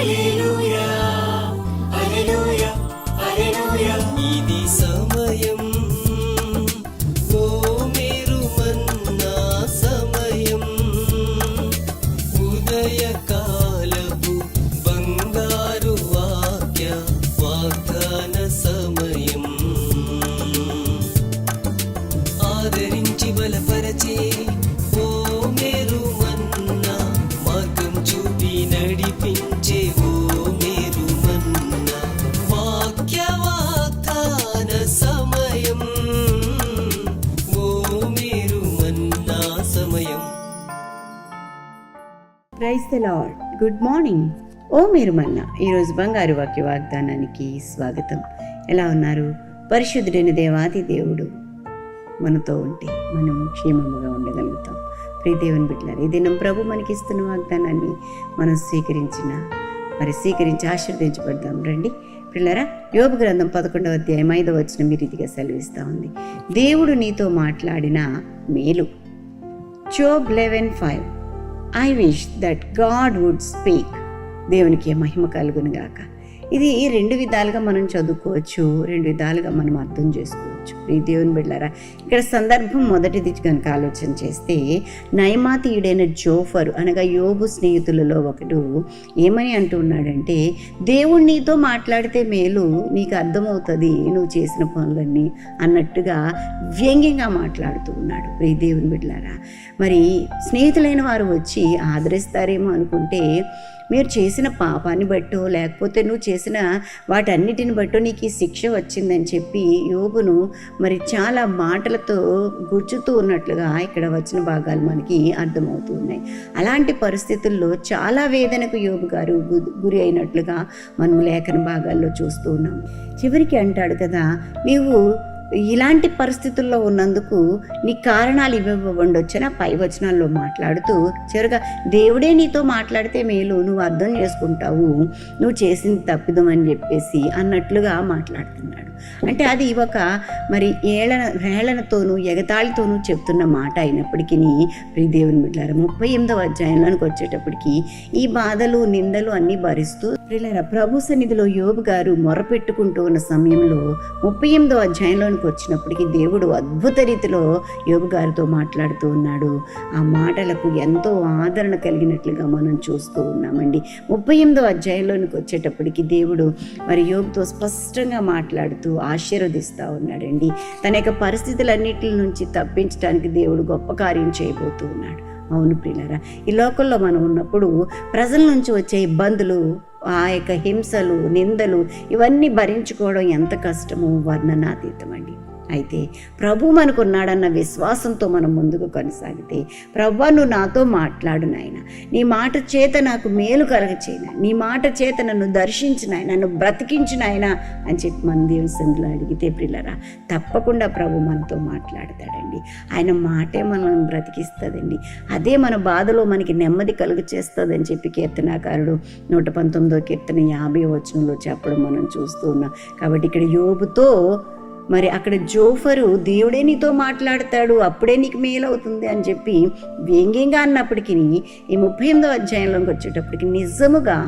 హల్లెలూయా హల్లెలూయా హల్లెలూయా. ఇది సమయం ఓ మీరు మన్నా సమయం. ఉదయకాలపు praise the Lord. Good morning. ఓ మీరు మన్న ఈరోజు బంగారు వాక్య వాగ్దానానికి స్వాగతం. ఎలా ఉన్నారు? పరిశుద్ధుడైన దేవాది దేవుడు మనతో ఉంటే మనం క్షేమముగా ఉండగలుగుతాం. ప్రియ దేవుని బిడ్డలారు ఈ దినం ప్రభు మనకి ఇస్తున్న వాగ్దానాన్ని మనం స్వీకరించిన మరి స్వీకరించి ఆశీర్వదించబడదాం. రండి. పిల్లరా యోగ గ్రంథం పదకొండవ అధ్యాయం ఐదవ వచ్చిన మీ రీతిగా సెలవిస్తూ ఉంది. దేవుడు నీతో మాట్లాడిన మేలు. Job eleven five. I wish that God would speak దేవునికి మహిమ కలుగునుగాక. ఇది రెండు విధాలుగా మనం చదువుకోవచ్చు రెండు విధాలుగా మనం అర్థం చేసుకోవచ్చు. ఈ దేవుని బిడ్డారా ఇక్కడ సందర్భం మొదటిది కనుక ఆలోచన చేస్తే నయమాతీయుడైన జోఫర్ అనగా యోగు స్నేహితులలో ఒకడు ఏమని అంటున్నాడంటే దేవుడు నీతో మాట్లాడితే మేలు నీకు అర్థమవుతుంది నువ్వు చేసిన పనులన్నీ అన్నట్టుగా వ్యంగ్యంగా మాట్లాడుతూ ఉన్నాడు. ప్రియ దేవుని బిడ్డలారా మరి స్నేహితులైన వారు వచ్చి ఆదరిస్తారేమో అనుకుంటే మీరు చేసిన పాపాన్ని బట్టో లేకపోతే నువ్వు చేసిన వాటన్నిటిని బట్టో నీకు ఈ శిక్ష వచ్చిందని చెప్పి యోబును మరి చాలా మాటలతో గుచ్చుతూ ఉన్నట్లుగా ఇక్కడ వచ్చిన భాగాలు మనకి అర్థమవుతూ ఉన్నాయి. అలాంటి పరిస్థితుల్లో చాలా వేదనకు యోబు గారు గు- గురి అయినట్లుగా మనం లేఖన భాగాల్లో చూస్తూ ఉన్నాం చివరికి అంటాడు కదా నీవు ఇలాంటి పరిస్థితుల్లో ఉన్నందుకు నీ కారణాలు ఇవ్వ ఉండొచ్చని ఆ పై వచనాల్లో మాట్లాడుతూ చివరిగా దేవుడే నీతో మాట్లాడితే మేలు నువ్వు అర్థం చేసుకుంటావు నువ్వు చేసింది తప్పిదమని చెప్పేసి అన్నట్లుగా మాట్లాడుతున్నాడు. అంటే అది ఒక మరి ఏళన హేళనతోనూ ఎగతాళితోనూ చెప్తున్న మాట అయినప్పటికీ ప్రియదేవుని బిడ్డారు ముప్పై ఎనిమిదవ అధ్యాయంలోనికి వచ్చేటప్పటికి ఈ బాధలు నిందలు అన్నీ భరిస్తూ ప్రియులరా ప్రభు సన్నిధిలో యోబు గారు మొరపెట్టుకుంటూ ఉన్న సమయంలో ముప్పై ఎనిమిదో అధ్యాయంలోనికి వచ్చినప్పటికీ దేవుడు అద్భుత రీతిలో యోబు గారితో మాట్లాడుతూ ఉన్నాడు. ఆ మాటలకు ఎంతో ఆదరణ కలిగినట్లుగా మనం చూస్తూ ఉన్నామండి. ముప్పై ఎనిమిదో అధ్యాయంలోనికి వచ్చేటప్పటికి దేవుడు మరి యోగుతో స్పష్టంగా మాట్లాడుతూ ఆశీర్వదిస్తూ ఉన్నాడండి తన యొక్క పరిస్థితులన్నిటి నుంచి తప్పించడానికి దేవుడు గొప్ప కార్యం చేయబోతూ ఉన్నాడు. అవును ప్రియులరా ఈ లోకంలో మనం ఉన్నప్పుడు ప్రజల నుంచి వచ్చే ఇబ్బందులు ఆ యొక్క హింసలు నిందలు ఇవన్నీ భరించుకోవడం ఎంత కష్టమో వర్ణనాతీతం అండి అయితే ప్రభు మనకున్నాడన్న విశ్వాసంతో మనం ముందుకు కొనసాగితే ప్రభు నువ్వు నాతో మాట్లాడు నాయన. నీ మాట చేత నాకు మేలు కలగచేయన నీ మాట చేత నన్ను దర్శించిన ఆయన నన్ను బ్రతికించిన ఆయన అని చెప్పి మన దేవుని సందులో అడిగితే పిల్లరా తప్పకుండా ప్రభు మనతో మాట్లాడతాడండి. ఆయన మాటే మనల్ని బ్రతికిస్తుందండి. అదే మన బాధలో మనకి నెమ్మది కలుగు చేస్తుందని చెప్పి కీర్తనాకారుడు నూట పంతొమ్మిదో కీర్తన యాభై వచనంలో చెప్పడం మనం చూస్తూ ఉన్నాం. కాబట్టి ఇక్కడ యోబుతో మరి అక్కడ జోఫరు దేవుడే నీతో మాట్లాడతాడు అప్పుడే నీకు మేలవుతుంది అని చెప్పి వ్యంగ్యంగా అన్నప్పటికీ ఈ ముప్పై ఎనిమిదో అధ్యాయంలోకి వచ్చేటప్పటికి నిజముగా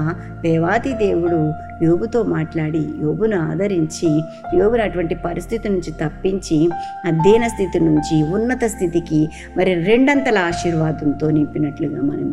దేవాతి దేవుడు యోగుతో మాట్లాడి యోగును ఆదరించి యోగును అటువంటి పరిస్థితి నుంచి తప్పించి అధ్యయన స్థితి నుంచి ఉన్నత స్థితికి మరి రెండంతల ఆశీర్వాదంతో నింపినట్లుగా మనం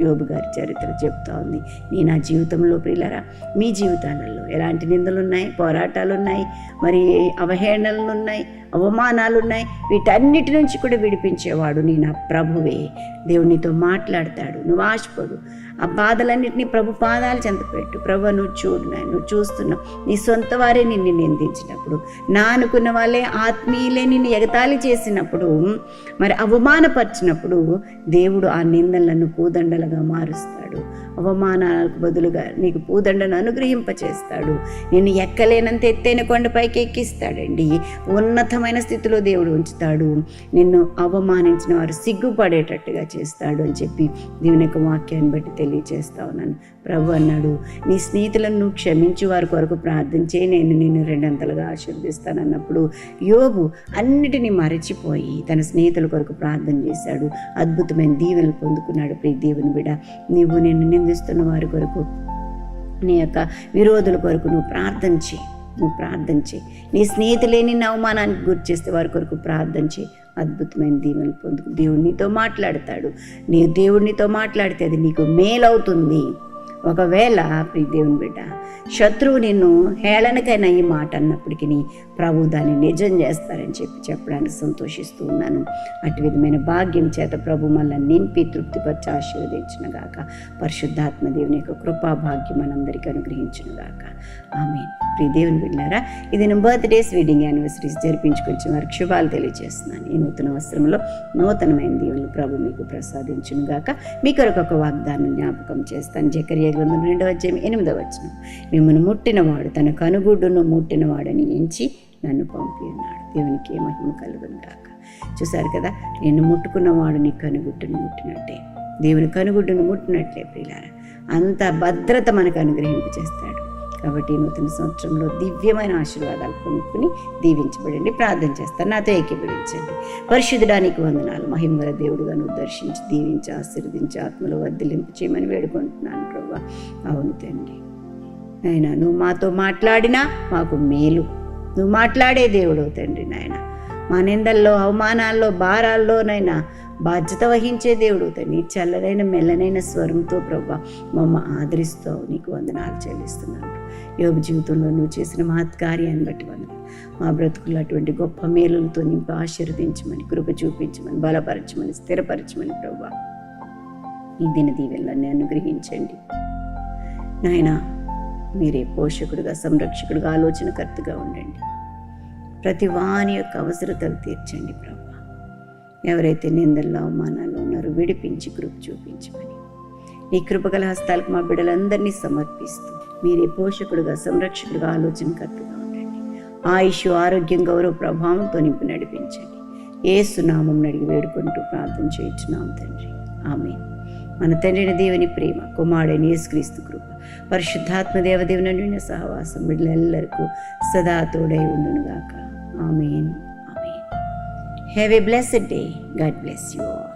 యోబు గారి చరిత్ర చెప్తా ఉంది. నీ నా జీవితంలో ప్రియులరా మీ జీవితాలలో ఎలాంటి నిందలు ఉన్నాయి పోరాటాలు ఉన్నాయి మరి అవహేళనలు ఉన్నాయి అవమానాలు ఉన్నాయి వీటన్నిటి నుంచి కూడా విడిపించేవాడు నీ నా ప్రభువే. దేవుడు నీతో మాట్లాడతాడు. నువ్వు ఆశపడు. ఆ బాధలన్నింటినీ ప్రభు పాదాలు చెంత పెట్టు. ప్రభు నువ్వు చూడు నువ్వు చూస్తున్నావు నీ సొంత వారే నిన్ను నిందించినప్పుడు నా అనుకున్న వాళ్ళే ఆత్మీయులే నిన్ను ఎగతాళి చేసినప్పుడు మరి అవమానపరిచినప్పుడు దేవుడు ఆ నిందలను కూదండలుగా మారుస్తాడు. అవమానాలకు బదులుగా నీకు పూదండను అనుగ్రహింపచేస్తాడు. నేను ఎక్కలేనంత ఎత్తైన కొండపైకి ఎక్కిస్తాడండి. ఉన్నతమైన స్థితిలో దేవుడు ఉంచుతాడు. నిన్ను అవమానించిన వారు సిగ్గుపడేటట్టుగా చేస్తాడు అని చెప్పి దేవుని యొక్క వాక్యాన్ని బట్టి తెలియజేస్తా ఉన్నాను. ప్రభు అన్నాడు నీ స్నేహితులను క్షమించి వారి కొరకు ప్రార్థించే నేను నిన్ను రెండంతలుగా ఆశీర్దిస్తానన్నప్పుడు యోగు అన్నిటినీ మరచిపోయి తన స్నేహితుల కొరకు ప్రార్థన చేశాడు. అద్భుతమైన దీవెనలు పొందుకున్నాడు ప్రియ దేవుని బిడ. నీవు నిన్ను నిందిస్తున్న వారి కొరకు నీ యొక్క విరోధుల కొరకు నువ్వు ప్రార్థన చేయి. నువ్వు ప్రార్థన చేయి. నీ స్నేహితులే నిన్ను అవమానానికి గురి చేస్తే వారి కొరకు ప్రార్థన చేయి. అద్భుతమైన దీవెనలు పొందుకు దేవుడు నీతో మాట్లాడతాడు. నీ దేవుడు నీతో మాట్లాడితే అది నీకు మేలవుతుంది. ఒకవేళ ప్రీ దేవుని బిడ్డ శత్రువు నిన్ను హేళనకైనా ఈ మాట అన్నప్పటికీ ప్రభు దాన్ని నిజం చేస్తారని చెప్పి చెప్పడానికి సంతోషిస్తూ ఉన్నాను. అటు విధమైన భాగ్యం చేత ప్రభు మళ్ళీ నింపి తృప్తిపరిచి ఆశీర్వదించిన గాక. పరిశుద్ధాత్మ దేవుని యొక్క కృపా భాగ్యం మనందరికీ అనుగ్రహించిన గాక. ఆమె ప్రీ దేవుని బిడ్డారా ఇది నేను బర్త్డేస్ వెడ్డింగ్ యానివర్సరీస్ జరిపించుకొచ్చిన వారికి శుభాలు తెలియజేస్తున్నాను. ఈ నూతన వస్త్రంలో నూతనమైన దేవుళ్ళు ప్రభు మీకు ప్రసాదించును గాక. మీ కొరకు ఒక వాగ్దానం జ్ఞాపకం చేస్తాను. జకర్య గ్రంథం రెండవ అధ్యాయం ఎనిమిదవ వచ్చిన మిమ్మల్ని ముట్టినవాడు తన కనుగుడ్డును ముట్టినవాడని ఎంచి నన్ను పంపి ఉన్నాడు దేవునికి మహిమ కలుగును గాక. చూశారు కదా నేను ముట్టుకున్నవాడు నీ కనుగుడ్డును ముట్టినట్టే. దేవుని కనుగుడ్డును ముట్టినట్లే ప్రియులారా. అంత భద్రత మనకు అనుగ్రహింపు చేస్తాడు కాబట్టి నూతన సంవత్సరంలో దివ్యమైన ఆశీర్వాదాలు కొనుక్కుని దీవించబడండి. ప్రార్థన చేస్తాను నాతో ఏకీభవించండి. పరిశుద్ధడానికి వందనాలు. మహిమగల దేవుడుగా నువ్వు దర్శించి దీవించి ఆశీర్వదించి ఆత్మలో వర్ధలింపు చేయమని వేడుకుంటున్నాను ప్రభా. అవును తండ్రి. నాయన నువ్వు మాతో మాట్లాడినా మాకు మేలు. నువ్వు మాట్లాడే దేవుడు తండ్రి నాయన. మా నిందల్లో అవమానాల్లో భారాల్లోనైనా బాధ్యత వహించే దేవుడు తండ్రి. నీ చల్లనైన మెల్లనైన స్వరంతో ప్రభా మమ్మ ఆదరిస్తావు. నీకు వందనాలు చెల్లిస్తున్నాను యోగ జీవితంలో నువ్వు చేసిన మహత్కార్యాన్ని బట్టి వందనాలు మా బ్రతుకులు అటువంటి గొప్ప మేలులతో నింపి ఆశీర్వదించమని కృప చూపించమని బలపరచమని స్థిరపరచమని ప్రభా. ఈ దిన దీవెనలన్నీ అనుగ్రహించండి. నాయన మీరే పోషకుడుగా సంరక్షకుడుగా ఆలోచనకర్తగా ఉండండి. ప్రతి వాని యొక్క అవసరతలు తీర్చండి ప్రభా. ఎవరైతే నిందల్లో అవమానాలు ఉన్నారో విడిపించి కృప చూపించమని. నీ కృపగల హస్తాలకు మా బిడ్డలందరినీ సమర్పిస్తూ మీరే పోషకుడుగా సంరక్షకుడుగా ఆలోచనకర్తగా ఉండండి. ఆయుష్ ఆరోగ్యం గౌరవ ప్రభావంతో నింపి నడిపించండి. ఏ సునామం అడిగి వేడుకుంటూ ప్రార్థన చేయించున్నాం తండ్రి. ఆమె మన తండ్రిని దేవుని ప్రేమ కుమారుడైన యేసుక్రీస్తు కృప పరిశుద్ధాత్మ దేవదేవుని నిన్న సహవాసం వీళ్ళెల్లరికూ సదా తోడై ఉండునుగాక. Amen. Amen. Have a blessed day God bless you all